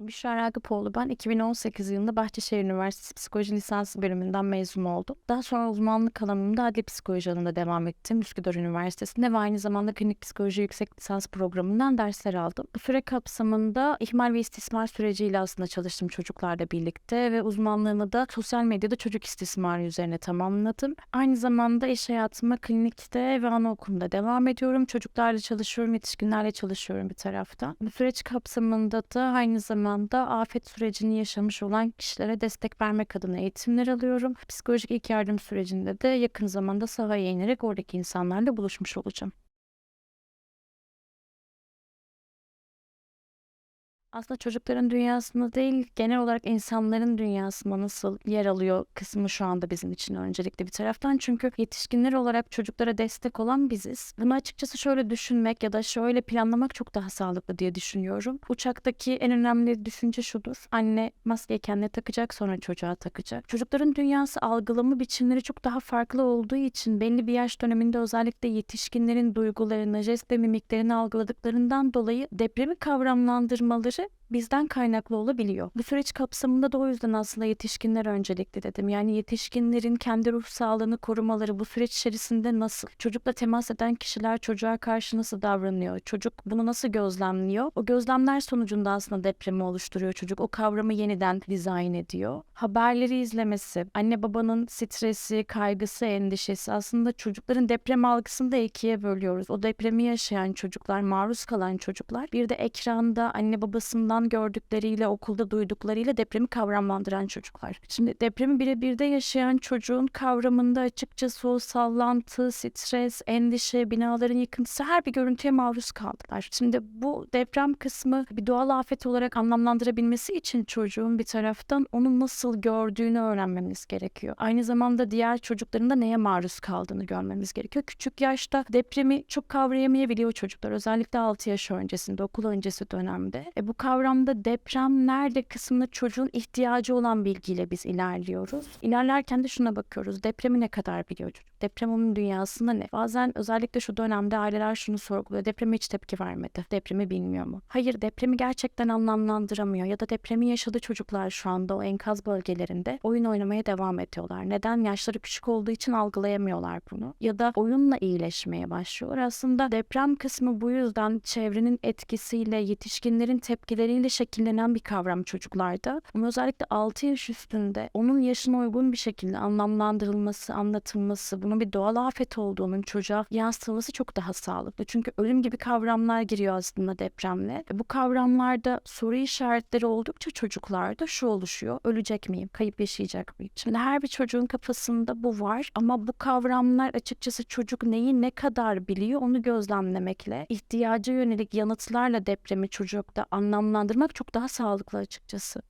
Büşra Ragıpoğlu ben 2018 yılında Bahçeşehir Üniversitesi Psikoloji Lisansı bölümünden mezun oldum. Daha sonra uzmanlık alanımda adli psikoloji alanında devam ettim Üsküdar Üniversitesi'nde ve aynı zamanda klinik psikoloji yüksek lisans programından dersler aldım. Bu süre kapsamında ihmal ve istismar süreciyle aslında çalıştım çocuklarla birlikte ve uzmanlığımı da sosyal medyada çocuk istismarı üzerine tamamladım. Aynı zamanda iş hayatıma klinikte ve anaokulunda devam ediyorum. Çocuklarla çalışıyorum, yetişkinlerle çalışıyorum bir taraftan. Bu süreç kapsamında da aynı zamanda afet sürecini yaşamış olan kişilere destek vermek adına eğitimler alıyorum. Psikolojik ilk yardım sürecinde de yakın zamanda sahaya inerek oradaki insanlarla buluşmuş olacağım. Aslında çocukların dünyasında değil, genel olarak insanların dünyasında nasıl yer alıyor kısmı şu anda bizim için öncelikli bir taraftan. Çünkü yetişkinler olarak çocuklara destek olan biziz. Bunu açıkçası şöyle düşünmek ya da şöyle planlamak çok daha sağlıklı diye düşünüyorum. Uçaktaki en önemli düşünce şudur. Anne maskeyi kendine takacak sonra çocuğa takacak. Çocukların dünyası algılama biçimleri çok daha farklı olduğu için belli bir yaş döneminde özellikle yetişkinlerin duygularını, jest ve mimiklerini algıladıklarından dolayı depremi kavramlandırmaları pierwszy bizden kaynaklı olabiliyor. Bu süreç kapsamında da o yüzden aslında yetişkinler öncelikli dedim. Yani yetişkinlerin kendi ruh sağlığını korumaları bu süreç içerisinde nasıl? Çocukla temas eden kişiler çocuğa karşı nasıl davranıyor? Çocuk bunu nasıl gözlemliyor? O gözlemler sonucunda aslında depremi oluşturuyor çocuk. O kavramı yeniden dizayn ediyor. Haberleri izlemesi, anne babanın stresi, kaygısı, endişesi aslında çocukların deprem algısını da ikiye bölüyoruz. O depremi yaşayan çocuklar, maruz kalan çocuklar. Bir de ekranda anne babasından gördükleriyle, okulda duyduklarıyla depremi kavramlandıran çocuklar. Şimdi depremi birebir de yaşayan çocuğun kavramında açıkçası o sallantı, stres, endişe, binaların yıkıntısı her bir görüntüye maruz kaldılar. Şimdi bu deprem kısmı bir doğal afet olarak anlamlandırabilmesi için çocuğun bir taraftan onu nasıl gördüğünü öğrenmemiz gerekiyor. Aynı zamanda diğer çocukların da neye maruz kaldığını görmemiz gerekiyor. Küçük yaşta depremi çok kavrayamayabiliyor çocuklar. Özellikle 6 yaş öncesinde, okul öncesi dönemde. E bu kavramda deprem nerede kısmında çocuğun ihtiyacı olan bilgiyle biz ilerliyoruz. İlerlerken de şuna bakıyoruz. Depremi ne kadar biliyor çocuk? Deprem onun dünyasında ne? Bazen özellikle şu dönemde aileler şunu sorguluyor. Depreme hiç tepki vermedi. Depremi bilmiyor mu? Hayır depremi gerçekten anlamlandıramıyor. Ya da depremi yaşadı çocuklar şu anda o enkaz bölgelerinde oyun oynamaya devam ediyorlar. Neden? Yaşları küçük olduğu için algılayamıyorlar bunu. Ya da oyunla iyileşmeye başlıyorlar. Aslında deprem kısmı bu yüzden çevrenin etkisiyle, yetişkinlerin tepkileriyle şekillenen bir kavram çocuklarda. Ama özellikle 6 yaş üstünde onun yaşına uygun bir şekilde anlamlandırılması, anlatılması, bunun bir doğal afet olduğunun çocuğa yansıtılması çok daha sağlıklı. Çünkü ölüm gibi kavramlar giriyor aslında depremle. Bu kavramlarda soru işaretleri oldukça çocuklarda şu oluşuyor. Ölecek miyim? Kayıp yaşayacak mıyım? Şimdi her bir çocuğun kafasında bu var ama bu kavramlar açıkçası çocuk neyi ne kadar biliyor onu gözlemlemekle, ihtiyaca yönelik yanıtlarla depremi çocukta anlamlandırmak çok daha sağlıklı açıkçası.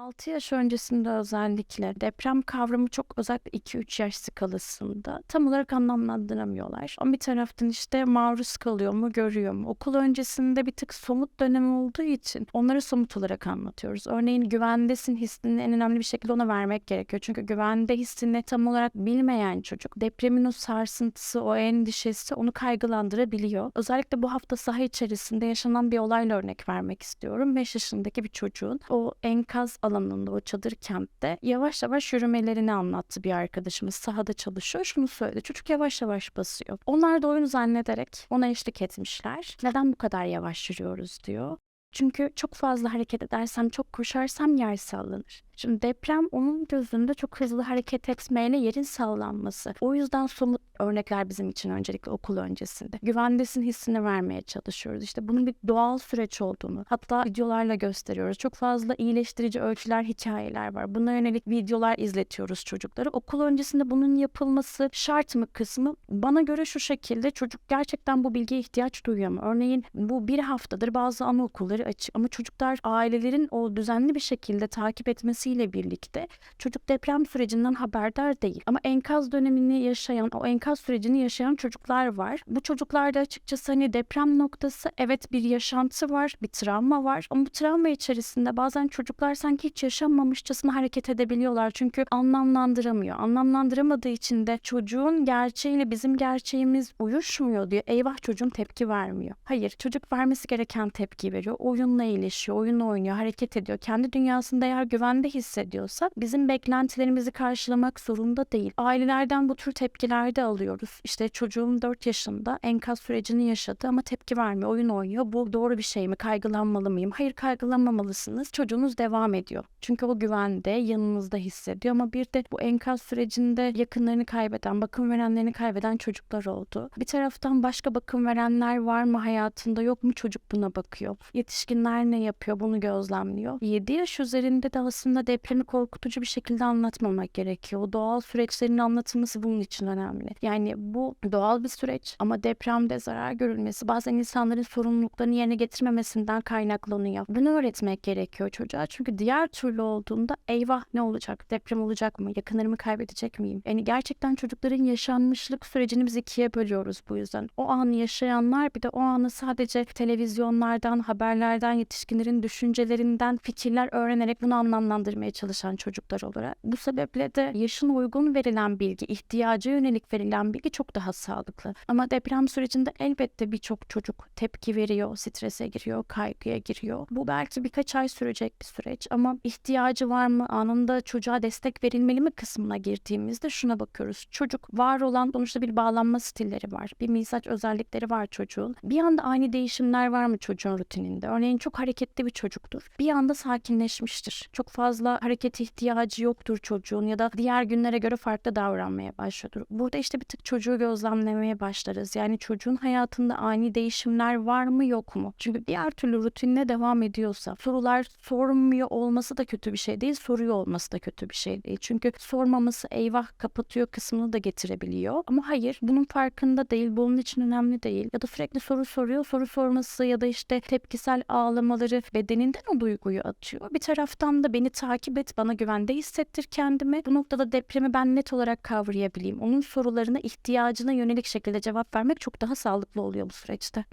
6 yaş öncesinde özellikle deprem kavramı çok özellikle 2-3 yaş skalasında tam olarak anlamlandıramıyorlar. Ama bir taraftan işte maruz kalıyor mu, görüyor mu? Okul öncesinde bir tık somut dönem olduğu için onları somut olarak anlatıyoruz. Örneğin güvendesin hissini en önemli bir şekilde ona vermek gerekiyor. Çünkü güvende hissini tam olarak bilmeyen çocuk depremin o sarsıntısı, o endişesi onu kaygılandırabiliyor. Özellikle bu hafta saha içerisinde yaşanan bir olayla örnek vermek istiyorum. 5 yaşındaki bir çocuğun o enkaz alanında o çadır kentte yavaş yavaş yürümelerini anlattı bir arkadaşımız. Sahada çalışıyor. Şunu söyledi. Çocuk yavaş yavaş basıyor. Onlar da oyunu zannederek ona eşlik etmişler. Neden bu kadar yavaş yürüyoruz diyor. Çünkü çok fazla hareket edersem, çok koşarsam yer sallanır. Şimdi deprem onun gözünde çok hızlı hareket etmeyle yerin sallanması. O yüzden somut örnekler bizim için öncelikle okul öncesinde. Güvendesin hissini vermeye çalışıyoruz. İşte bunun bir doğal süreç olduğunu hatta videolarla gösteriyoruz. Çok fazla iyileştirici ölçüler, hikayeler var. Buna yönelik videolar izletiyoruz çocuklara. Okul öncesinde bunun yapılması şart mı kısmı bana göre şu şekilde çocuk gerçekten bu bilgiye ihtiyaç duyuyor mu? Örneğin bu bir haftadır bazı anaokulları açık ama çocuklar ailelerin o düzenli bir şekilde takip etmesi gelmesiyle birlikte çocuk deprem sürecinden haberdar değil. Ama enkaz dönemini yaşayan, o enkaz sürecini yaşayan çocuklar var. Bu çocuklarda açıkçası hani deprem noktası evet bir yaşantı var, bir travma var. Ama bu travma içerisinde bazen çocuklar sanki hiç yaşanmamışçasına hareket edebiliyorlar. Çünkü anlamlandıramıyor. Anlamlandıramadığı için de çocuğun gerçeğiyle bizim gerçeğimiz uyuşmuyor diyor. Eyvah çocuğum tepki vermiyor. Hayır çocuk vermesi gereken tepki veriyor. Oyunla iyileşiyor, oyun oynuyor, hareket ediyor. Kendi dünyasında eğer güvende hissediyorsa bizim beklentilerimizi karşılamak zorunda değil. Ailelerden bu tür tepkiler de alıyoruz. İşte çocuğum 4 yaşında enkaz sürecini yaşadı ama tepki vermiyor, oyun oynuyor. Bu doğru bir şey mi? Kaygılanmalı mıyım? Hayır kaygılanmamalısınız. Çocuğunuz devam ediyor. Çünkü o güvende, yanınızda hissediyor ama bir de bu enkaz sürecinde yakınlarını kaybeden, bakım verenlerini kaybeden çocuklar oldu. Bir taraftan başka bakım verenler var mı hayatında yok mu çocuk buna bakıyor. Yetişkinler ne yapıyor bunu gözlemliyor. 7 yaş üzerinde de aslında depremi korkutucu bir şekilde anlatmamak gerekiyor. O doğal süreçlerin anlatılması bunun için önemli. Yani bu doğal bir süreç ama depremde zarar görülmesi bazen insanların sorumluluklarını yerine getirmemesinden kaynaklanıyor. Bunu öğretmek gerekiyor çocuğa. Çünkü diğer türlü olduğunda eyvah ne olacak? Deprem olacak mı? Yakınlarımı kaybedecek miyim? Yani gerçekten çocukların yaşanmışlık sürecini biz ikiye bölüyoruz bu yüzden. O anı yaşayanlar bir de o anı sadece televizyonlardan, haberlerden, yetişkinlerin düşüncelerinden fikirler öğrenerek bunu anlamlandırmaya çalışan çocuklar olarak. Bu sebeple de yaşına uygun verilen bilgi, ihtiyaca yönelik verilen bilgi çok daha sağlıklı. Ama deprem sürecinde elbette birçok çocuk tepki veriyor, strese giriyor, kaygıya giriyor. Bu belki birkaç ay sürecek bir süreç ama ihtiyacı var mı, anında çocuğa destek verilmeli mi kısmına girdiğimizde şuna bakıyoruz. Çocuk var olan sonuçta bir bağlanma stilleri var, bir mizaç özellikleri var çocuğun. Bir anda ani değişimler var mı çocuğun rutininde? Örneğin çok hareketli bir çocuktur. Bir anda sakinleşmiştir. Çok fazla hareket ihtiyacı yoktur çocuğun ya da diğer günlere göre farklı davranmaya başlıyordur. Burada işte bir tık çocuğu gözlemlemeye başlarız. Yani çocuğun hayatında ani değişimler var mı yok mu? Çünkü diğer türlü rutinine devam ediyorsa sorular sormuyor olması da kötü bir şey değil, soruyor olması da kötü bir şey değil. Çünkü sormaması eyvah kapatıyor kısmını da getirebiliyor. Ama hayır bunun farkında değil, bunun için önemli değil. Ya da sürekli soru soruyor, soru sorması ya da işte tepkisel ağlamaları bedeninden o duyguyu atıyor. Bir taraftan da beni takip et, bana güvende hissettir kendimi. Bu noktada depremi ben net olarak kavrayabileyim. Onun sorularına ihtiyacına yönelik şekilde cevap vermek çok daha sağlıklı oluyor bu süreçte.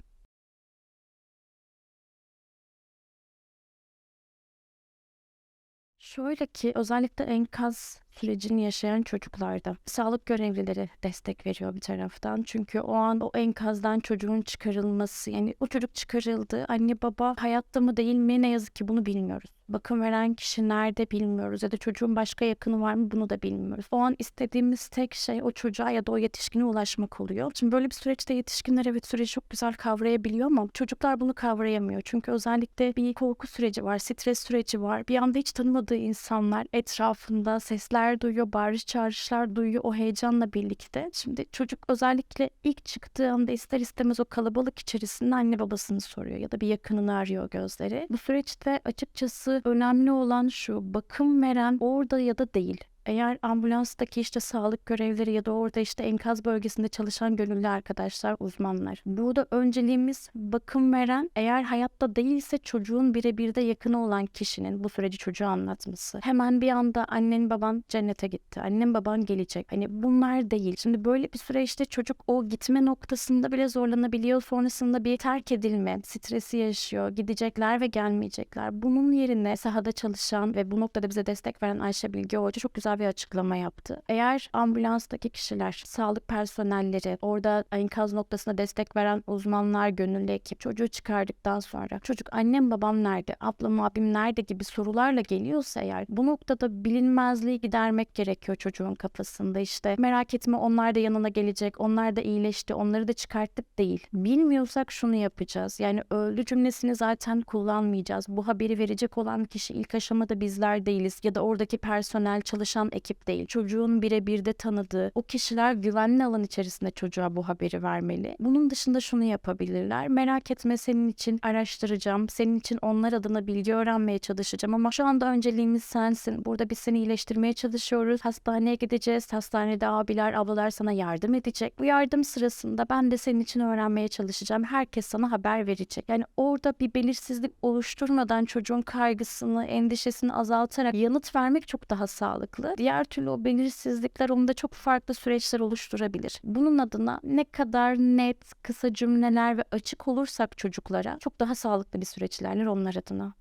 Şöyle ki özellikle enkaz sürecini yaşayan çocuklarda sağlık görevlileri destek veriyor bir taraftan. Çünkü o an o enkazdan çocuğun çıkarılması yani o çocuk çıkarıldı anne baba hayatta mı değil mi ne yazık ki bunu bilmiyoruz. Bakım veren kişi nerede bilmiyoruz ya da çocuğun başka yakını var mı bunu da bilmiyoruz. O an istediğimiz tek şey o çocuğa ya da o yetişkine ulaşmak oluyor. Şimdi böyle bir süreçte yetişkinler evet süreci çok güzel kavrayabiliyor ama çocuklar bunu kavrayamıyor. Çünkü özellikle bir korku süreci var, stres süreci var. Bir anda hiç tanımadığı insanlar etrafında sesler duyuyor, bağırış çağrışlar duyuyor o heyecanla birlikte. Şimdi çocuk özellikle ilk çıktığı anda ister istemez o kalabalık içerisinde anne babasını soruyor ya da bir yakınını arıyor gözleri. Bu süreçte açıkçası önemli olan şu bakım veren orada ya da değil. Eğer ambulanstaki işte sağlık görevlileri ya da orada işte enkaz bölgesinde çalışan gönüllü arkadaşlar, uzmanlar. Burada önceliğimiz bakım veren eğer hayatta değilse çocuğun birebir de yakını olan kişinin bu süreci çocuğa anlatması. Hemen bir anda annen baban cennete gitti. Annen baban gelecek. Hani bunlar değil. Şimdi böyle bir süreçte çocuk o gitme noktasında bile zorlanabiliyor. Sonrasında bir terk edilme stresi yaşıyor. Gidecekler ve gelmeyecekler. Bunun yerine sahada çalışan ve bu noktada bize destek veren Ayşe Bilge Hoca çok güzel bir açıklama yaptı. Eğer ambulanstaki kişiler, sağlık personelleri, orada enkaz noktasına destek veren uzmanlar, gönüllü ekip çocuğu çıkardıktan sonra çocuk annem babam nerede, ablam abim nerede gibi sorularla geliyorsa eğer bu noktada bilinmezliği gidermek gerekiyor çocuğun kafasında. İşte merak etme onlar da yanına gelecek, onlar da iyileşti, onları da çıkarttık değil. Bilmiyorsak şunu yapacağız. Yani öldü cümlesini zaten kullanmayacağız. Bu haberi verecek olan kişi ilk aşamada bizler değiliz ya da oradaki personel çalışan uzman ekip değil. Çocuğun birebir de tanıdığı o kişiler güvenli alan içerisinde çocuğa bu haberi vermeli. Bunun dışında şunu yapabilirler. Merak etme senin için araştıracağım. Senin için onlar adına bilgi öğrenmeye çalışacağım ama şu anda önceliğimiz sensin. Burada biz seni iyileştirmeye çalışıyoruz. Hastaneye gideceğiz. Hastanede abiler, ablalar sana yardım edecek. Bu yardım sırasında ben de senin için öğrenmeye çalışacağım. Herkes sana haber verecek. Yani orada bir belirsizlik oluşturmadan çocuğun kaygısını, endişesini azaltarak yanıt vermek çok daha sağlıklı. Diğer türlü o belirsizlikler onda çok farklı süreçler oluşturabilir. Bunun adına ne kadar net, kısa cümleler ve açık olursak çocuklara çok daha sağlıklı bir süreç ilerler onlar adına.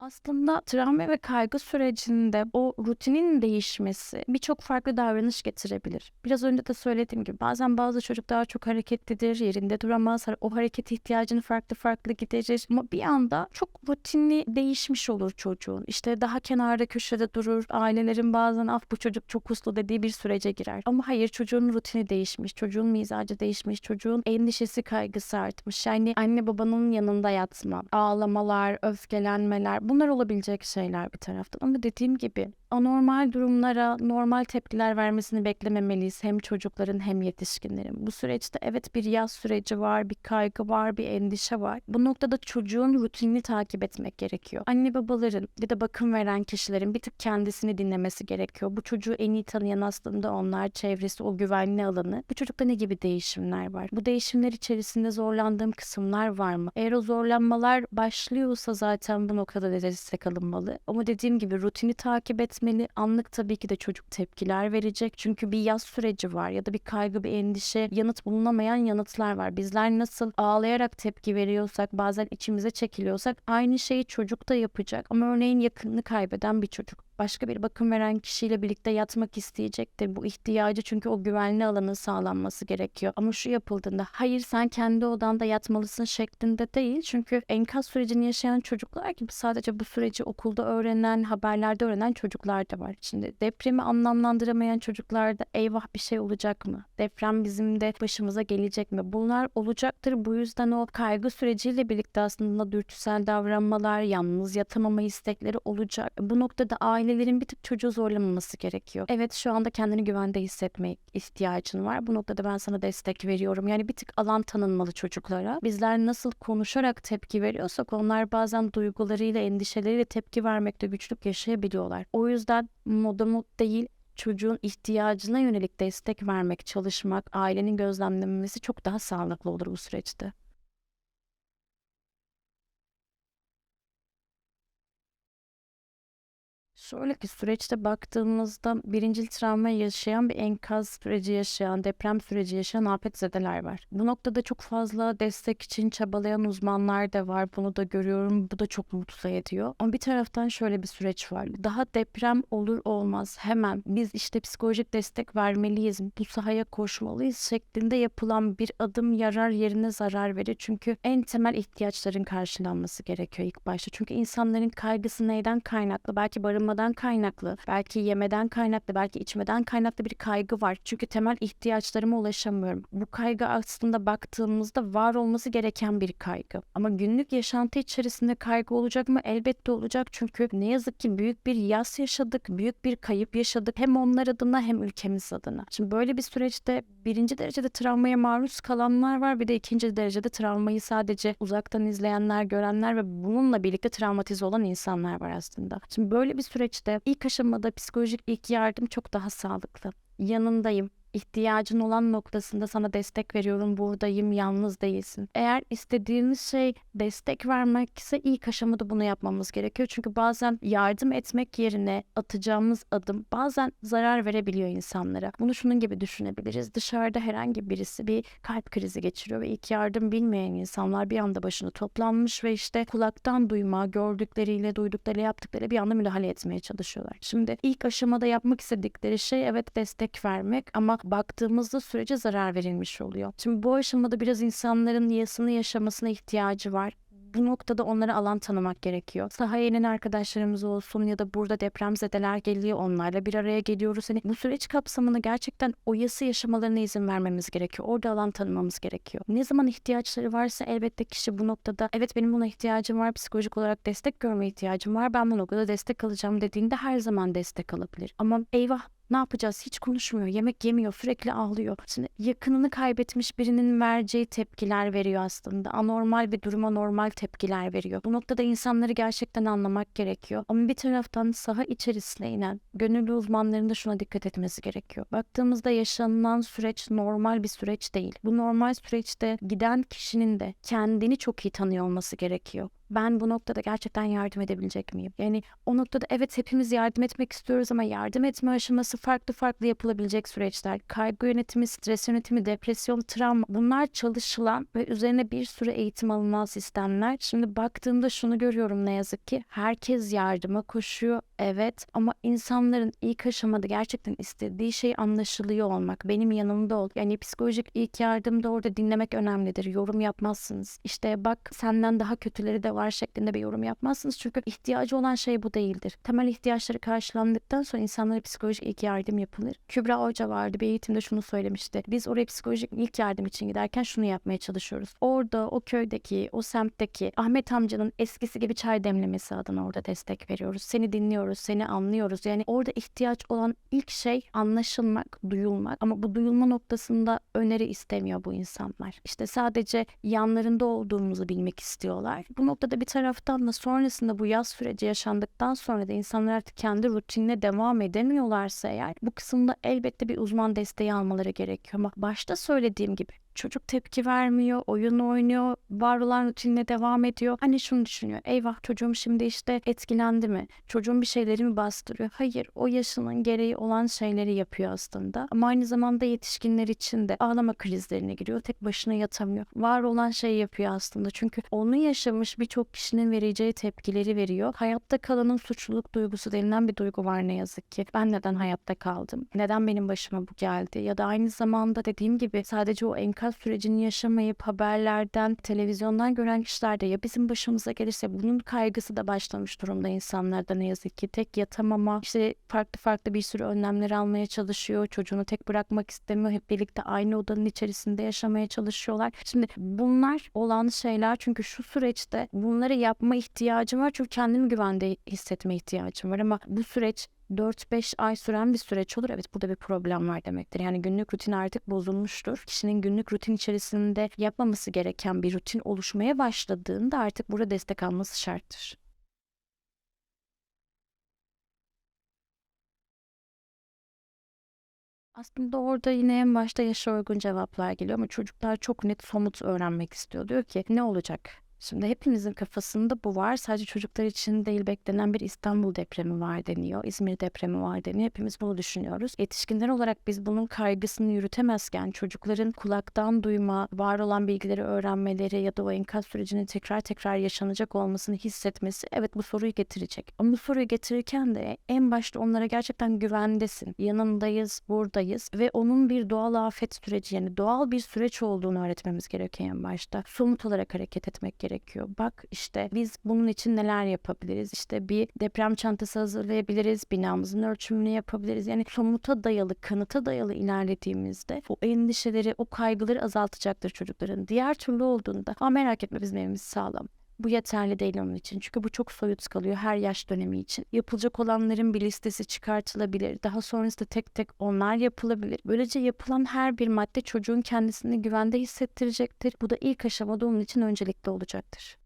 Aslında travma ve kaygı sürecinde o rutinin değişmesi birçok farklı davranış getirebilir. Biraz önce de söylediğim gibi bazen bazı çocuk daha çok hareketlidir, yerinde duramaz, o hareket ihtiyacını farklı farklı giderir. Ama bir anda çok rutini değişmiş olur çocuğun. İşte daha kenarda köşede durur, ailelerin bazen af bu çocuk çok uslu dediği bir sürece girer. Ama hayır çocuğun rutini değişmiş, çocuğun mizacı değişmiş, çocuğun endişesi kaygısı artmış. Yani anne babanın yanında yatma, ağlamalar, öfkelenmeler bunlar olabilecek şeyler bir taraftan. Ama dediğim gibi anormal durumlara normal tepkiler vermesini beklememeliyiz hem çocukların hem yetişkinlerin. Bu süreçte evet bir yaz süreci var, bir kaygı var, bir endişe var. Bu noktada çocuğun rutinini takip etmek gerekiyor. Anne babaların ya da bakım veren kişilerin bir tık kendisini dinlemesi gerekiyor. Bu çocuğu en iyi tanıyan aslında onlar, çevresi, o güvenli alanı. Bu çocukta ne gibi değişimler var? Bu değişimler içerisinde zorlandığım kısımlar var mı? Eğer o zorlanmalar başlıyorsa zaten bu noktada da destek alınmalı. Ama dediğim gibi rutini takip et etmeli. Anlık tabii ki de çocuk tepkiler verecek. Çünkü bir yaz süreci var ya da bir kaygı, bir endişe, yanıt bulunamayan yanıtlar var. Bizler nasıl ağlayarak tepki veriyorsak, bazen içimize çekiliyorsak aynı şeyi çocuk da yapacak. Ama örneğin yakınını kaybeden bir çocuk başka bir bakım veren kişiyle birlikte yatmak isteyecektir. Bu ihtiyacı çünkü o güvenli alanın sağlanması gerekiyor. Ama şu yapıldığında hayır sen kendi odanda yatmalısın şeklinde değil. Çünkü enkaz sürecini yaşayan çocuklar gibi sadece bu süreci okulda öğrenen, haberlerde öğrenen çocuklar da var. Şimdi depremi anlamlandıramayan çocuklarda eyvah bir şey olacak mı? Deprem bizim de başımıza gelecek mi? Bunlar olacaktır. Bu yüzden o kaygı süreciyle birlikte aslında dürtüsel davranmalar, yalnız yatamama istekleri olacak. Bu noktada aile ailelerin bir tık çocuğu zorlamaması gerekiyor. Evet şu anda kendini güvende hissetmeye ihtiyacın var. Bu noktada ben sana destek veriyorum. Yani bir tık alan tanınmalı çocuklara. Bizler nasıl konuşarak tepki veriyorsak onlar bazen duygularıyla, endişeleriyle tepki vermekte güçlük yaşayabiliyorlar. O yüzden modamut değil çocuğun ihtiyacına yönelik destek vermek, çalışmak, ailenin gözlemlemesi çok daha sağlıklı olur bu süreçte. Şöyle ki süreçte baktığımızda birincil travma yaşayan bir enkaz süreci yaşayan, deprem süreci yaşayan afetzedeler var. Bu noktada çok fazla destek için çabalayan uzmanlar da var. Bunu da görüyorum. Bu da çok mutlu ediyor. Ama bir taraftan şöyle bir süreç var. Daha deprem olur olmaz hemen biz işte psikolojik destek vermeliyiz, bu sahaya koşmalıyız şeklinde yapılan bir adım yarar yerine zarar verir. Çünkü en temel ihtiyaçların karşılanması gerekiyor ilk başta. Çünkü insanların kaygısı neyden kaynaklı? Belki barınma uyumadan kaynaklı, belki yemeden kaynaklı, belki içmeden kaynaklı bir kaygı var. Çünkü temel ihtiyaçlarıma ulaşamıyorum. Bu kaygı aslında baktığımızda var olması gereken bir kaygı. Ama günlük yaşantı içerisinde kaygı olacak mı? Elbette olacak. Çünkü ne yazık ki büyük bir yas yaşadık, büyük bir kayıp yaşadık. Hem onlar adına hem ülkemiz adına. Şimdi böyle bir süreçte birinci derecede travmaya maruz kalanlar var. Bir de ikinci derecede travmayı sadece uzaktan izleyenler, görenler ve bununla birlikte travmatize olan insanlar var aslında. Şimdi böyle bir süreçte ilk aşamada psikolojik ilk yardım çok daha sağlıklı. Yanındayım, ihtiyacın olan noktasında sana destek veriyorum, buradayım, yalnız değilsin. Eğer istediğiniz şey destek vermek ise ilk aşamada bunu yapmamız gerekiyor. Çünkü bazen yardım etmek yerine atacağımız adım bazen zarar verebiliyor insanlara. Bunu şunun gibi düşünebiliriz. Dışarıda herhangi birisi bir kalp krizi geçiriyor ve ilk yardım bilmeyen insanlar bir anda başını toplanmış ve işte kulaktan duyma, gördükleriyle, duyduklarıyla, yaptıkları bir anda müdahale etmeye çalışıyorlar. Şimdi ilk aşamada yapmak istedikleri şey evet destek vermek ama baktığımızda sürece zarar verilmiş oluyor. Şimdi bu aşamada biraz insanların yasını yaşamasına ihtiyacı var Bu noktada onlara alan tanımak gerekiyor. Sahaya inen arkadaşlarımız olsun ya da burada depremzedeler geliyor onlarla bir araya geliyoruz. Hani bu süreç kapsamında gerçekten oyası yaşamalarına izin vermemiz gerekiyor. Orada alan tanımamız gerekiyor. Ne zaman ihtiyaçları varsa elbette kişi bu noktada evet benim buna ihtiyacım var, psikolojik olarak destek görme ihtiyacım var. Ben bu noktada destek alacağım dediğinde her zaman destek alabilir. Ama eyvah ne yapacağız? Hiç konuşmuyor, yemek yemiyor, sürekli ağlıyor. Şimdi yakınını kaybetmiş birinin vereceği tepkiler veriyor aslında. Anormal bir duruma normal tepkiler veriyor. Bu noktada insanları gerçekten anlamak gerekiyor. Ama bir taraftan saha içerisine inen gönüllü uzmanların da şuna dikkat etmesi gerekiyor. Baktığımızda yaşanılan süreç normal bir süreç değil. Bu normal süreçte giden kişinin de kendini çok iyi tanıyor olması gerekiyor ben bu noktada gerçekten yardım edebilecek miyim? Yani o noktada evet hepimiz yardım etmek istiyoruz ama yardım etme aşaması farklı farklı yapılabilecek süreçler. Kaygı yönetimi, stres yönetimi, depresyon, travma bunlar çalışılan ve üzerine bir sürü eğitim alınan sistemler. Şimdi baktığımda şunu görüyorum ne yazık ki herkes yardıma koşuyor evet ama insanların ilk aşamada gerçekten istediği şey anlaşılıyor olmak, benim yanımda ol. Yani psikolojik ilk yardımda orada dinlemek önemlidir. Yorum yapmazsınız. İşte bak senden daha kötüleri de var şeklinde bir yorum yapmazsınız. Çünkü ihtiyacı olan şey bu değildir. Temel ihtiyaçları karşılandıktan sonra insanlara psikolojik ilk yardım yapılır. Kübra Hoca vardı bir eğitimde şunu söylemişti. Biz oraya psikolojik ilk yardım için giderken şunu yapmaya çalışıyoruz. Orada o köydeki, o semtteki Ahmet amcanın eskisi gibi çay demlemesi adına orada destek veriyoruz. Seni dinliyoruz, seni anlıyoruz. Yani orada ihtiyaç olan ilk şey anlaşılmak, duyulmak. Ama bu duyulma noktasında öneri istemiyor bu insanlar. İşte sadece yanlarında olduğumuzu bilmek istiyorlar. Bu noktada bir taraftan da sonrasında bu yaz süreci yaşandıktan sonra da insanlar artık kendi rutinine devam edemiyorlarsa eğer bu kısımda elbette bir uzman desteği almaları gerekiyor. Ama başta söylediğim gibi çocuk tepki vermiyor, oyun oynuyor, var olan rutinine devam ediyor. Hani şunu düşünüyor. Eyvah çocuğum şimdi işte etkilendi mi? Çocuğum bir şeyleri mi bastırıyor? Hayır o yaşının gereği olan şeyleri yapıyor aslında. Ama aynı zamanda yetişkinler için de ağlama krizlerine giriyor. Tek başına yatamıyor. Var olan şey yapıyor aslında. Çünkü onu yaşamış birçok kişinin vereceği tepkileri veriyor. Hayatta kalanın suçluluk duygusu denilen bir duygu var ne yazık ki. Ben neden hayatta kaldım? Neden benim başıma bu geldi? Ya da aynı zamanda dediğim gibi sadece o enkaz vefat sürecini yaşamayıp haberlerden, televizyondan gören kişiler de ya bizim başımıza gelirse bunun kaygısı da başlamış durumda insanlarda ne yazık ki. Tek yatamama, işte farklı farklı bir sürü önlemler almaya çalışıyor. Çocuğunu tek bırakmak istemiyor. Hep birlikte aynı odanın içerisinde yaşamaya çalışıyorlar. Şimdi bunlar olan şeyler çünkü şu süreçte bunları yapma ihtiyacım var. Çünkü kendimi güvende hissetme ihtiyacım var ama bu süreç 4-5 ay süren bir süreç olur. Evet burada bir problem var demektir. Yani günlük rutin artık bozulmuştur. Kişinin günlük rutin içerisinde yapmaması gereken bir rutin oluşmaya başladığında artık burada destek alması şarttır. Aslında orada yine en başta yaşa uygun cevaplar geliyor ama çocuklar çok net somut öğrenmek istiyor. Diyor ki ne olacak? Şimdi hepimizin kafasında bu var. Sadece çocuklar için değil beklenen bir İstanbul depremi var deniyor. İzmir depremi var deniyor. Hepimiz bunu düşünüyoruz. Yetişkinler olarak biz bunun kaygısını yürütemezken çocukların kulaktan duyma, var olan bilgileri öğrenmeleri ya da o enkaz sürecinin tekrar tekrar yaşanacak olmasını hissetmesi evet bu soruyu getirecek. Ama bu soruyu getirirken de en başta onlara gerçekten güvendesin. Yanındayız, buradayız ve onun bir doğal afet süreci yani doğal bir süreç olduğunu öğretmemiz gerekiyor en başta. Somut olarak hareket etmek gerekiyor gerekiyor. Bak işte biz bunun için neler yapabiliriz? İşte bir deprem çantası hazırlayabiliriz, binamızın ölçümünü yapabiliriz. Yani somuta dayalı, kanıta dayalı ilerlediğimizde o endişeleri, o kaygıları azaltacaktır çocukların. Diğer türlü olduğunda, ha merak etme bizim evimiz sağlam. Bu yeterli değil onun için. Çünkü bu çok soyut kalıyor her yaş dönemi için. Yapılacak olanların bir listesi çıkartılabilir. Daha sonrasında tek tek onlar yapılabilir. Böylece yapılan her bir madde çocuğun kendisini güvende hissettirecektir. Bu da ilk aşamada onun için öncelikli olacaktır.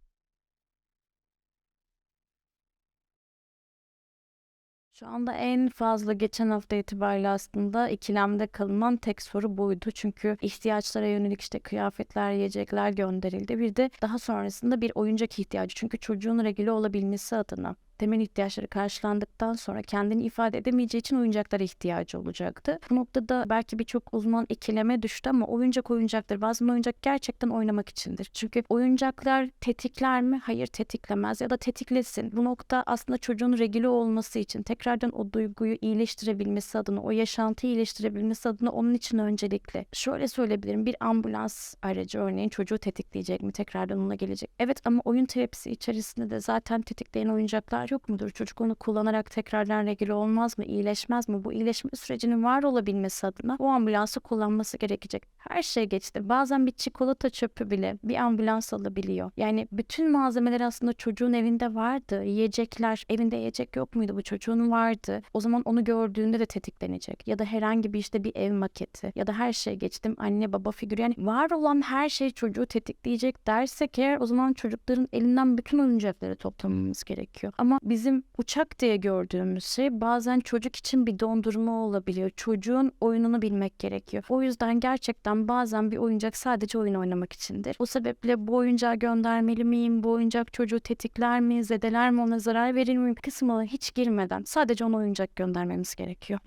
Şu anda en fazla geçen hafta itibariyle aslında ikilemde kalınan tek soru buydu. Çünkü ihtiyaçlara yönelik işte kıyafetler, yiyecekler gönderildi. Bir de daha sonrasında bir oyuncak ihtiyacı. Çünkü çocuğun regüle olabilmesi adına temel ihtiyaçları karşılandıktan sonra kendini ifade edemeyeceği için oyuncaklara ihtiyacı olacaktı. Bu noktada belki birçok uzman ikileme düştü ama oyuncak oyuncaktır. Bazen oyuncak gerçekten oynamak içindir. Çünkü oyuncaklar tetikler mi? Hayır tetiklemez ya da tetiklesin. Bu nokta aslında çocuğun regüle olması için tekrardan o duyguyu iyileştirebilmesi adına, o yaşantıyı iyileştirebilmesi adına onun için öncelikli. Şöyle söyleyebilirim bir ambulans aracı örneğin çocuğu tetikleyecek mi? Tekrardan ona gelecek. Evet ama oyun terapisi içerisinde de zaten tetikleyen oyuncaklar yok mudur? Çocuk onu kullanarak tekrardan regüle olmaz mı? İyileşmez mi? Bu iyileşme sürecinin var olabilmesi adına o ambulansı kullanması gerekecek. Her şey geçti. Bazen bir çikolata çöpü bile bir ambulans alabiliyor. Yani bütün malzemeler aslında çocuğun evinde vardı. Yiyecekler, evinde yiyecek yok muydu? Bu çocuğun vardı. O zaman onu gördüğünde de tetiklenecek. Ya da herhangi bir işte bir ev maketi ya da her şey geçtim anne baba figürü. Yani var olan her şey çocuğu tetikleyecek dersek eğer o zaman çocukların elinden bütün oyuncakları toplamamız gerekiyor. Ama bizim uçak diye gördüğümüz şey bazen çocuk için bir dondurma olabiliyor. Çocuğun oyununu bilmek gerekiyor. O yüzden gerçekten bazen bir oyuncak sadece oyun oynamak içindir. O sebeple bu oyuncağı göndermeli miyim? Bu oyuncak çocuğu tetikler mi? Zedeler mi? Ona zarar verir mi? Kısmına hiç girmeden sadece ona oyuncak göndermemiz gerekiyor.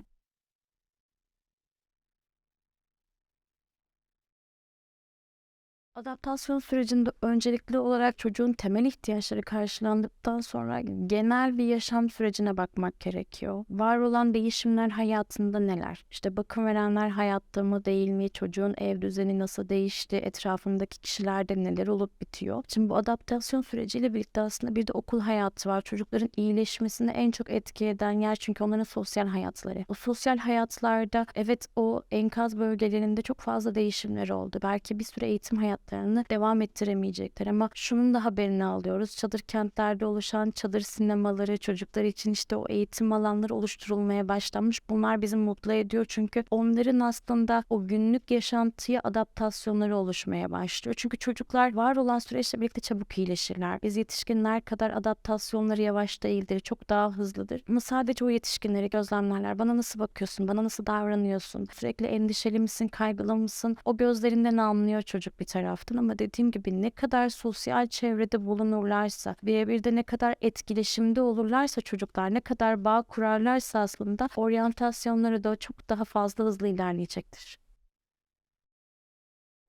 Adaptasyon sürecinde öncelikli olarak çocuğun temel ihtiyaçları karşılandıktan sonra genel bir yaşam sürecine bakmak gerekiyor. Var olan değişimler hayatında neler? İşte bakım verenler hayatta mı değil mi? Çocuğun ev düzeni nasıl değişti? Etrafındaki kişilerde neler olup bitiyor? Şimdi bu adaptasyon süreciyle birlikte aslında bir de okul hayatı var. Çocukların iyileşmesini en çok etki eden yer çünkü onların sosyal hayatları. O sosyal hayatlarda evet o enkaz bölgelerinde çok fazla değişimler oldu. Belki bir süre eğitim hayatlarını devam ettiremeyecekler ama şunun da haberini alıyoruz. Çadır kentlerde oluşan çadır sinemaları çocuklar için işte o eğitim alanları oluşturulmaya başlanmış. Bunlar bizi mutlu ediyor çünkü onların aslında o günlük yaşantıya adaptasyonları oluşmaya başlıyor. Çünkü çocuklar var olan süreçle birlikte çabuk iyileşirler. Biz yetişkinler kadar adaptasyonları yavaş değildir. Çok daha hızlıdır. Ama sadece o yetişkinleri gözlemlerler. Bana nasıl bakıyorsun? Bana nasıl davranıyorsun? Sürekli endişeli misin? Kaygılı mısın? O gözlerinden anlıyor çocuk bir taraftan ama dediğim gibi ne kadar sosyal çevrede bulunurlarsa, birebir de ne kadar etkileşimde olurlarsa çocuklar, ne kadar bağ kurarlarsa aslında oryantasyonları da çok daha fazla hızlı ilerleyecektir.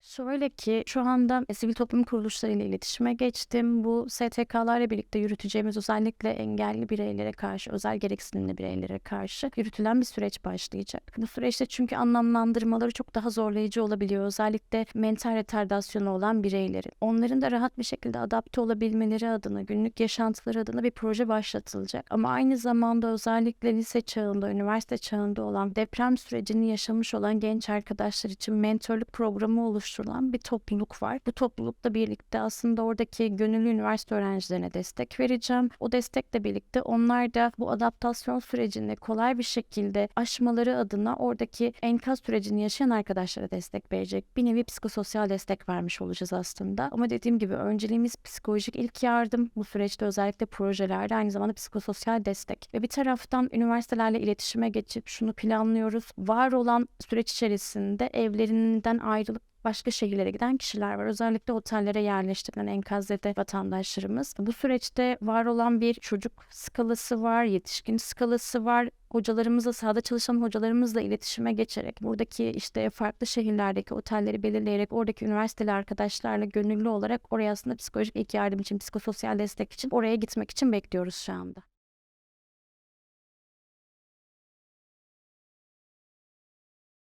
Şöyle ki şu anda e, sivil toplum kuruluşlarıyla iletişime geçtim. Bu STK'larla birlikte yürüteceğimiz özellikle engelli bireylere karşı, özel gereksinimli bireylere karşı yürütülen bir süreç başlayacak. Bu süreçte çünkü anlamlandırmaları çok daha zorlayıcı olabiliyor. Özellikle mental retardasyonu olan bireylerin. Onların da rahat bir şekilde adapte olabilmeleri adına, günlük yaşantıları adına bir proje başlatılacak. Ama aynı zamanda özellikle lise çağında, üniversite çağında olan deprem sürecini yaşamış olan genç arkadaşlar için mentorluk programı oluşturulan bir topluluk var. Bu toplulukla birlikte aslında oradaki gönüllü üniversite öğrencilerine destek vereceğim. O destekle birlikte onlar da bu adaptasyon sürecini kolay bir şekilde aşmaları adına oradaki enkaz sürecini yaşayan arkadaşlara destek verecek. Bir nevi psikososyal destek vermiş olacağız aslında. Ama dediğim gibi önceliğimiz psikolojik ilk yardım. Bu süreçte özellikle projelerde aynı zamanda psikososyal destek. Ve bir taraftan üniversitelerle iletişime geçip şunu planlıyoruz. Var olan süreç içerisinde evlerinden ayrılıp başka şehirlere giden kişiler var. Özellikle otellere yerleştirilen enkazede vatandaşlarımız. Bu süreçte var olan bir çocuk skalası var, yetişkin skalası var. Hocalarımızla, sahada çalışan hocalarımızla iletişime geçerek, buradaki işte farklı şehirlerdeki otelleri belirleyerek, oradaki üniversiteli arkadaşlarla gönüllü olarak oraya aslında psikolojik ilk yardım için, psikososyal destek için oraya gitmek için bekliyoruz şu anda.